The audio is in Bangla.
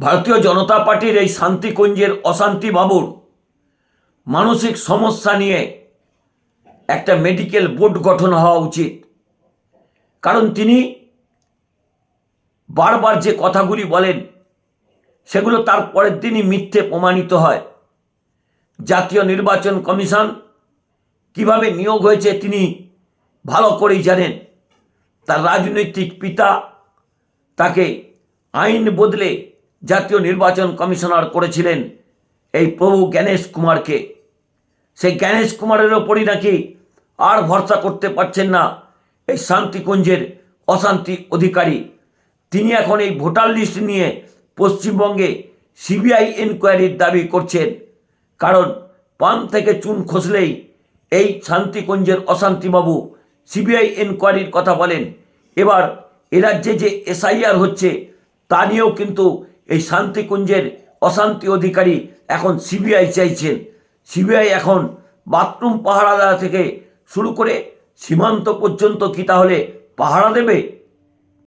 ভারতীয় জনতা পার্টির এই শান্তিকুঞ্জের অশান্তি বাবুর মানসিক সমস্যা নিয়ে একটা মেডিকেল বোর্ড গঠন হওয়া উচিত। কারণ তিনি বারবার যে কথাগুলি বলেন, সেগুলো তার পরের দিনই মিথ্যে প্রমাণিত হয়। জাতীয় নির্বাচন কমিশন কীভাবে নিয়োগ হয়েছে তিনি ভালো করেই জানেন। তার রাজনৈতিক পিতা তাকে আইন বদলে জাতীয় নির্বাচন কমিশনার করেছিলেন এই প্রভু জ্ঞানেশ কুমারকে। সেই জ্ঞানেশ কুমারের ওপরই নাকি আর ভরসা করতে পারছেন না এই শান্তিকুঞ্জের অশান্তি অধিকারী। তিনি এখন এই ভোটার লিস্ট নিয়ে পশ্চিমবঙ্গে সিবিআই এনকোয়ারির দাবি করছেন। কারণ পান থেকে চুন খসলেই এই শান্তিকুঞ্জের অশান্তিবাবু সিবিআই এনকোয়ারির কথা বলেন। এবার এ রাজ্যে যে এসআইআর হচ্ছে, তা নিয়েও কিন্তু এই শান্তিকুঞ্জের অশান্তি অধিকারী এখন সিবিআই চাইছেন। সিবিআই এখন বাথরুম পাহারা দেওয়া থেকে শুরু করে সীমান্ত পর্যন্ত কি তাহলে পাহারা দেবে?